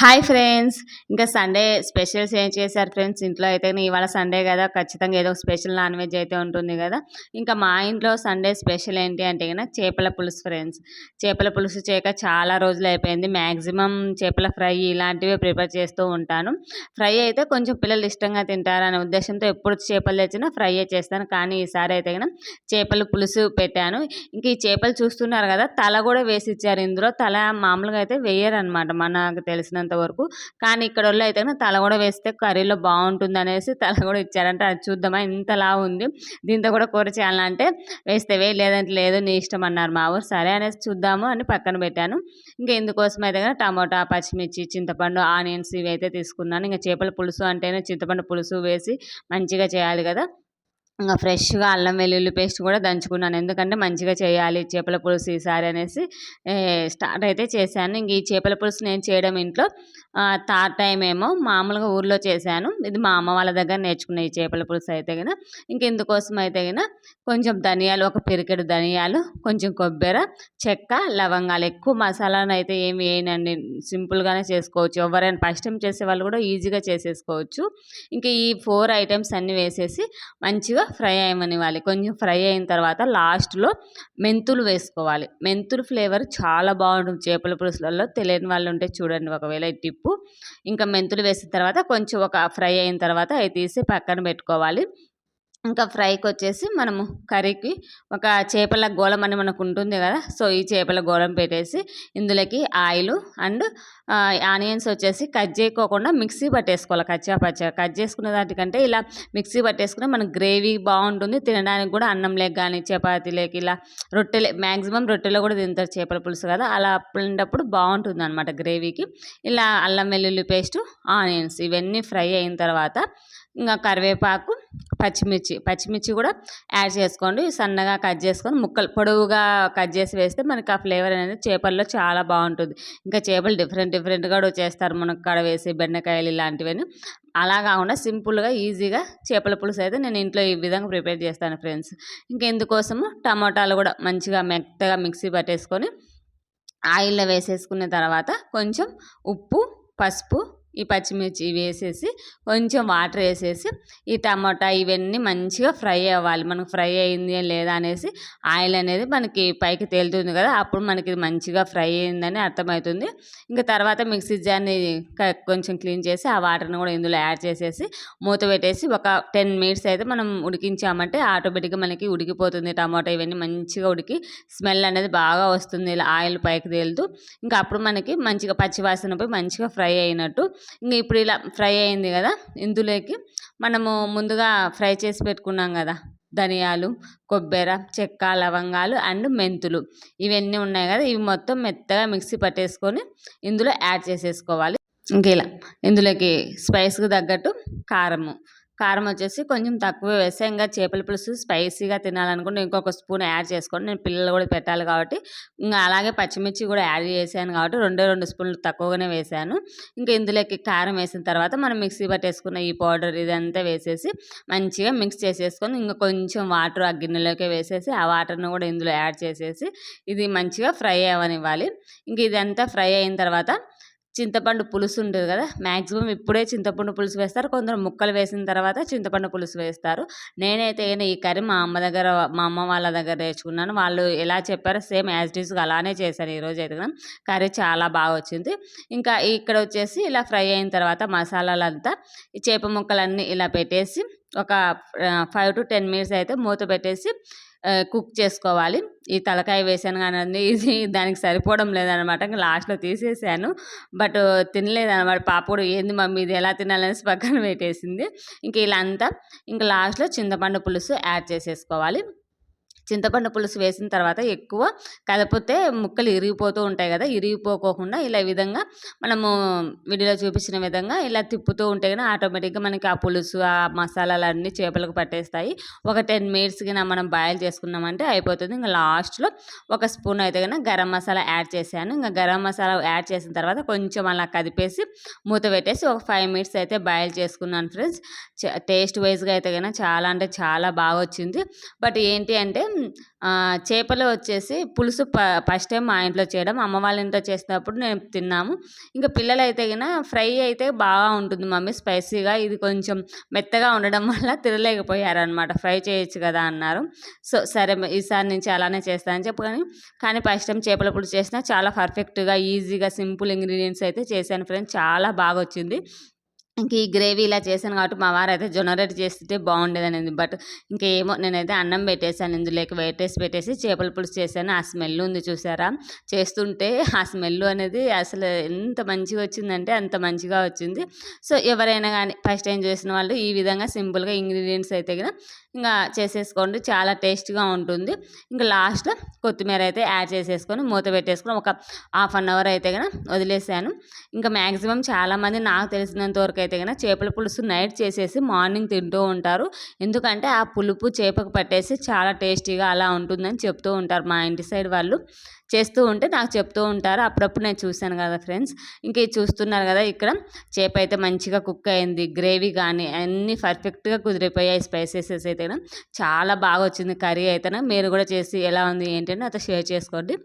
Hi friends. ఇంకా Sunday specials ఏం చేశారు ఫ్రెండ్స్? ఇంట్లో అయితే ఇవాళ సండే కదా. ఖచ్చితంగా ఏదో స్పెషల్ నాన్ వెజ్ అయితే ఉంటుంది కదా. ఇంకా మా ఇంట్లో సండే స్పెషల్ ఏంటి అంటే కదా చేపల పులుసు ఫ్రెండ్స్. చేపల పులుసు చేయక చాలా రోజులు అయిపోయింది. మ్యాక్సిమం చేపల ఫ్రై ఇలాంటివి ప్రిపేర్ చేస్తూ ఉంటాను. ఫ్రై అయితే కొంచెం పిల్లలు ఇష్టంగా తింటారనే ఉద్దేశంతో ఎప్పుడు చేపలు తెచ్చినా ఫ్రై చేస్తాను. కానీ ఈసారి అయితే కదా చేపల పులుసు పెట్టాను. ఇంక ఈ చేపలు చూస్తున్నారు కదా తల కూడా వేసి ఇచ్చారు ఇందులో. తల మామూలుగా అయితే వేయరు అనమాట మనకు తెలిసినంత వరకు. కానీ ఇక్కడ వాళ్ళు అయితే తల కూడా వేస్తే కర్రీలో బాగుంటుంది అనేసి తల కూడా ఇచ్చారంటే. అది చూద్దామా ఇంతలా ఉంది. దీంతో కూడా కూర చేయాలంటే వేస్తేవే లేదంటే లేదు నీ ఇష్టం అన్నారు మా ఊరు. సరే అనేసి చూద్దాము అని పక్కన పెట్టాను. ఇంకా ఇందుకోసం అయితే కదా టమోటా పచ్చిమిర్చి చింతపండు ఆనియన్స్ ఇవి అయితే తీసుకున్నాను. ఇంకా చేపల పులుసు అంటేనే చింతపండు పులుసు వేసి మంచిగా చేయాలి కదా. ఇంకా ఫ్రెష్గా అల్లం వెల్లుల్లి పేస్ట్ కూడా దంచుకున్నాను. ఎందుకంటే మంచిగా చేయాలి చేపల పులుసు ఈసారి అనేసి స్టార్ట్ అయితే చేశాను. ఇంక ఈ చేపల పులుసు నేను చేయడం ఇంట్లో థర్డ్ టైం ఏమో మామూలుగా ఊర్లో చేశాను. ఇది మా అమ్మ వాళ్ళ దగ్గర నేర్చుకున్న ఈ చేపల పులుసు అయితే గిన ఇంక ఇందుకోసం అయితే గిన కొంచెం ధనియాలు ఒక పిరికెడు ధనియాలు కొంచెం కొబ్బరి చెక్క లవంగాలు. ఎక్కువ మసాలాను అయితే ఏమి వేయనండి. సింపుల్గానే చేసుకోవచ్చు. ఎవరైనా ఫస్ట్ టైం చేసే వాళ్ళు కూడా ఈజీగా చేసేసుకోవచ్చు. ఇంకా ఈ ఫోర్ ఐటమ్స్ అన్నీ వేసేసి మంచిగా ఫ్రై అయ్యమనివ్వాలి. కొంచెం ఫ్రై అయిన తర్వాత లాస్ట్లో మెంతులు వేసుకోవాలి. మెంతులు ఫ్లేవర్ చాలా బాగుంటుంది చేపల పులుసులలో. తెలియని వాళ్ళు ఉంటే చూడండి ఒకవేళ ఈ టిప్పు. ఇంకా మెంతులు వేసిన తర్వాత కొంచెం ఒక ఫ్రై అయిన తర్వాత అవి తీసి పక్కన పెట్టుకోవాలి. ఇంకా ఫ్రైకి వచ్చేసి మనము కర్రీకి ఒక చేపల గోళం అని మనకు ఉంటుంది కదా సో ఈ చేపల గోళం పెట్టేసి ఇందులోకి ఆయిల్ అండ్ ఆనియన్స్ వచ్చేసి కట్ చేయకోకుండా మిక్సీ పట్టేసుకోవాలి. కచ్చా పచ్చా కట్ చేసుకున్న దానికంటే ఇలా మిక్సీ పట్టేసుకుని మనకు గ్రేవీ బాగుంటుంది. తినడానికి కూడా అన్నం లేక కానీ చపాతీలోకి ఇలా రొట్టెలే మ్యాక్సిమం రొట్టెలో కూడా తింటారు చేపల పులుసు కదా అలా అప్పుడప్పుడు బాగుంటుంది అనమాట గ్రేవీకి. ఇలా అల్లం వెల్లుల్లి పేస్ట్ ఆనియన్స్ ఇవన్నీ ఫ్రై అయిన తర్వాత ఇంకా కరివేపాకు పచ్చిమిర్చి పచ్చిమిర్చి కూడా యాడ్ చేసుకోండి. సన్నగా కట్ చేసుకొని ముక్కలు పొడవుగా కట్ చేసి వేస్తే మనకి ఆ ఫ్లేవర్ అనేది చేపల్లో చాలా బాగుంటుంది. ఇంకా చేపలు డిఫరెంట్ డిఫరెంట్గా కూడా చేస్తారు. మునక్కాడ వేసి బెండకాయలు ఇలాంటివన్నీ. అలా కాకుండా సింపుల్గా ఈజీగా చేపల పులుసు అయితే నేను ఇంట్లో ఈ విధంగా ప్రిపేర్ చేస్తాను ఫ్రెండ్స్. ఇంకెందుకోసము టమాటాలు కూడా మంచిగా మెత్తగా మిక్సీ పట్టేసుకొని ఆయిల్లో వేసేసుకున్న తర్వాత కొంచెం ఉప్పు పసుపు ఈ పచ్చిమిర్చి వేసేసి కొంచెం వాటర్ వేసేసి ఈ టమాటా ఇవన్నీ మంచిగా ఫ్రై అవ్వాలి. మనకు ఫ్రై అయింది లేదా అనేసి ఆయిల్ అనేది మనకి పైకి తేలుతుంది కదా అప్పుడు మనకి మంచిగా ఫ్రై అయిందని అర్థమవుతుంది. ఇంకా తర్వాత మిక్సీ జార్ని కొంచెం క్లీన్ చేసి ఆ వాటర్ని కూడా ఇందులో యాడ్ చేసేసి మూత పెట్టేసి ఒక టెన్ మినిట్స్ అయితే మనం ఉడికించామంటే ఆటోమేటిక్గా మనకి ఉడికిపోతుంది. టమాటా ఇవన్నీ మంచిగా ఉడికి స్మెల్ అనేది బాగా వస్తుంది ఇలా ఆయిల్ పైకి తేలుతూ. ఇంకా అప్పుడు మనకి మంచిగా పచ్చివాసన పోయి మంచిగా ఫ్రై అయినట్టు ఇంకా ఇప్పుడు ఇలా ఫ్రై అయింది కదా ఇందులోకి మనము ముందుగా ఫ్రై చేసి పెట్టుకున్నాం కదా ధనియాలు కొబ్బరి చెక్క లవంగాలు అండ్ మెంతులు. ఇవన్నీ ఉన్నాయి కదా ఇవి మొత్తం మెత్తగా మిక్సీ పట్టేసుకొని ఇందులో యాడ్ చేసేసుకోవాలి. ఇంక ఇలా ఇందులోకి స్పైస్కి తగ్గట్టు కారము. కారం వచ్చేసి కొంచెం తక్కువ వేస్తే ఇంకా చేపల పులుసు స్పైసీగా తినాలనుకుంటే ఇంకొక స్పూన్ యాడ్ చేసుకోండి. నేను పిల్లలు కూడా పెట్టాలి కాబట్టి. ఇంకా అలాగే పచ్చిమిర్చి కూడా యాడ్ చేశాను కాబట్టి రెండే రెండు స్పూన్లు తక్కువగానే వేశాను. ఇంకా ఇందులోకి కారం వేసిన తర్వాత మనం మిక్సీ పట్టేసుకున్న ఈ పౌడర్ ఇదంతా వేసేసి మంచిగా మిక్స్ చేసేసుకొని ఇంకా కొంచెం వాటర్ ఆ గిన్నెలోకి వేసేసి ఆ వాటర్ను కూడా ఇందులో యాడ్ చేసేసి ఇది మంచిగా ఫ్రై అవ్వనివ్వాలి. ఇంక ఇదంతా ఫ్రై అయిన తర్వాత చింతపండు పులుసు ఉండదు కదా? మ్యాక్సిమం ఇప్పుడే చింతపండు పులుసు వేస్తారు. కొందరు ముక్కలు వేసిన తర్వాత చింతపండు పులుసు వేస్తారు. నేనైతే ఈ కర్రీ మా అమ్మ దగ్గర మా అమ్మ వాళ్ళ దగ్గర నేర్చుకున్నాను. వాళ్ళు ఎలా చెప్పారో సేమ్ యాజ్ ఇట్ ఈస్గా అలానే చేశాను ఈరోజు అయితే కర్రీ చాలా బాగా వచ్చింది. ఇంకా ఇక్కడ వచ్చేసి ఇలా ఫ్రై అయిన తర్వాత మసాలాలంతా ఈ చేప ముక్కలన్నీ ఇలా పెట్టేసి ఒక ఫైవ్ టు టెన్ మినిట్స్ అయితే మూత పెట్టేసి కుక్ చేసుకోవాలి. ఈ తలకాయ వేసాను కానీ ఇది దానికి సరిపోవడం లేదనమాట. ఇంకా లాస్ట్లో తీసేసాను. బట్ తినలేదన్నమాట పాప కూడా ఏంది మమ్మీ ఇది ఎలా తినాలనేసి పక్కన పెట్టేసింది. ఇంక ఇలా అంతా ఇంకా లాస్ట్లో చింతపండు పులుసు యాడ్ చేసేసుకోవాలి. చింతపండు పులుసు వేసిన తర్వాత ఎక్కువ కలపితే ముక్కలు ఇరిగిపోతూ ఉంటాయి కదా ఇరిగిపోకోకుండా ఇలా విధంగా మనము వీడియోలో చూపించిన విధంగా ఇలా తిప్పుతూ ఉంటే కానీ ఆటోమేటిక్గా మనకి ఆ పులుసు ఆ మసాలాలు అన్నీ చేపలకు పట్టేస్తాయి. ఒక టెన్ మినిట్స్కి మనం బాయిల్ చేసుకున్నామంటే అయిపోతుంది. ఇంకా లాస్ట్లో ఒక స్పూన్ అయితే కనుక గరం మసాలా యాడ్ చేశాను. ఇంకా గరం మసాలా యాడ్ చేసిన తర్వాత కొంచెం అలా కదిపేసి మూత పెట్టేసి ఒక ఫైవ్ మినిట్స్ అయితే బాయిల్ చేసుకున్నాను ఫ్రెండ్స్. టేస్ట్ వైజ్గా అయితే కనుక చాలా అంటే చాలా బాగా వచ్చింది. బట్ ఏంటి అంటే చేపలు వచ్చేసి పులుసు ప ఫస్ట్ టైం మా ఇంట్లో చేయడం. అమ్మ వాళ్ళ ఇంట్లో చేసినప్పుడు నేను తిన్నాము. ఇంకా పిల్లలు అయితే కన్నా ఫ్రై అయితే బాగా ఉంటుంది మమ్మీ స్పైసీగా. ఇది కొంచెం మెత్తగా ఉండడం వల్ల తినలేకపోయారనమాట. ఫ్రై చేయొచ్చు కదా అన్నారు. సో, సరే ఈసారి నుంచి అలానే చేస్తా అని కానీ, కానీ ఫస్ట్ టైం చేపల పులుసు చేసినా చాలా పర్ఫెక్ట్‌గా, ఈజీగా, సింపుల్ ఇంగ్రీడియంట్స్ అయితే చేశాను ఫ్రెండ్స్. చాలా బాగా వచ్చింది ఇంక ఈ గ్రేవీ ఇలా చేశాను కాబట్టి మా వారు అయితే రొట్టె చేస్తుంటే బాగుండేదనేది బట్ ఇంకేమో నేనైతే అన్నం పెట్టేశాను ఇందులోకి వేటేసి పెట్టేసి చేపల పులుసు చేశాను. ఆ స్మెల్ ఉంది చూసారా? చేస్తుంటే ఆ స్మెల్ అనేది అసలు ఎంత మంచిగా వచ్చిందంటే అంత మంచిగా వచ్చింది. సో ఎవరైనా కానీ ఫస్ట్ టైం చేసిన వాళ్ళు ఈ విధంగా సింపుల్గా ఇంగ్రీడియంట్స్ అయితే కదా ఇంకా చేసేసుకోండి. చాలా టేస్ట్గా ఉంటుంది. ఇంకా లాస్ట్ కొత్తిమీర అయితే యాడ్ చేసేసుకొని మూత పెట్టేసుకొని ఒక హాఫ్ అన్ అవర్ అయితే కదా వదిలేసాను. ఇంకా మ్యాక్సిమం చాలామంది నాకు తెలిసినంత వరకు అయితే కనుక చేపల పులుసు నైట్ చేసేసి మార్నింగ్ తింటూ ఉంటారు. ఎందుకంటే ఆ పులుపు చేపకు పట్టేసి చాలా టేస్టీగా అలా ఉంటుందని చెప్తూ ఉంటారు మా ఇంటి సైడ్ వాళ్ళు. చేస్తూ ఉంటే నాకు చెప్తూ ఉంటారు. అప్పుడప్పుడు నేను చూశాను కదా ఫ్రెండ్స్. ఇంకా చూస్తున్నారు కదా ఇక్కడ. చేప అయితే మంచిగా కుక్ అయింది. గ్రేవీ కానీ అన్నీ పర్ఫెక్ట్గా కుదిరిపోయాయి స్పైసెస్ అయితే చాలా బాగా వచ్చింది కర్రీ అయితే మీరు కూడా చేసి ఎలా ఉంది ఏంటి అని షేర్ చేసుకోండి.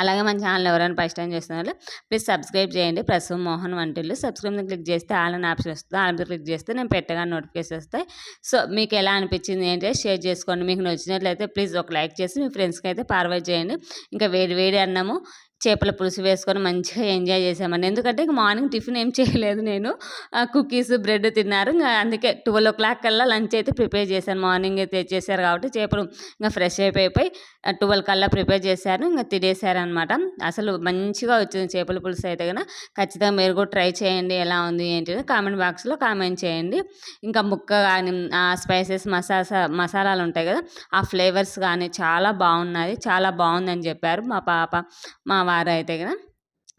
అలాగే మన ఛానల్ ఎవరైనా ఫస్ట్ టైం చేస్తున్నారు ప్లీజ్ సబ్స్క్రైబ్ చేయండి. ప్రసవం మోహన్ వంటిల్లు సబ్స్క్రైబ్ క్లిక్ చేస్తే ఆల్ అని ఆప్షన్ వస్తుంది. ఆల్ క్లిక్ చేస్తే నేను పెట్టగా నోటిఫికేషన్ వస్తాయి. సో మీకు ఎలా అనిపించింది ఏంటి షేర్ చేసుకోండి. మీకు నచ్చినట్లయితే ప్లీజ్ ఒక లైక్ చేసి మీ ఫ్రెండ్స్కి అయితే ఫార్వర్డ్ చేయండి. ఇంకా వేడి వేడి అన్నము చేపల పులుసు వేసుకొని మంచిగా ఎంజాయ్ చేసామని ఎందుకంటే ఇంక మార్నింగ్ టిఫిన్ ఏం చేయలేదు నేను. కుకీస్ బ్రెడ్ తిన్నారు. ఇంకా అందుకే ట్వెల్వ్ ఓ క్లాక్ కల్లా లంచ్ అయితే ప్రిపేర్ చేశాను. మార్నింగ్ అయితే తెచ్చేసారు కాబట్టి చేపలు ఇంకా ఫ్రెష్ అయిపోయిపోయి ట్వెల్వ్ కల్లా ప్రిపేర్ చేశారు ఇంకా తినేసారనమాట. అసలు మంచిగా వచ్చింది చేపల పులుసు అయితే కనుక ఖచ్చితంగా మీరు కూడా ట్రై చేయండి ఎలా ఉంది ఏంటి కామెంట్ బాక్స్లో కామెంట్ చేయండి. ఇంకా ముక్క కానీ ఆ స్పైసెస్ మసాలా మసాలాలు ఉంటాయి కదా ఆ ఫ్లేవర్స్ కానీ చాలా బాగున్నది చాలా బాగుందని చెప్పారు మా పాప మా వారు అయితే కదా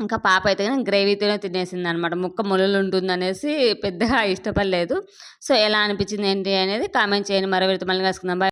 ఇంకా పాప అయితే కానీ గ్రేవీతోనే తినేసింది అనమాట ముక్క ముళ్ళు ఉంటుందనేసి పెద్దగా ఇష్టపడలేదు. సో ఎలా అనిపించింది ఏంటి అనేది కామెంట్ చేయండి. మరో మళ్ళీ కలుసుకుందాం. బాయ్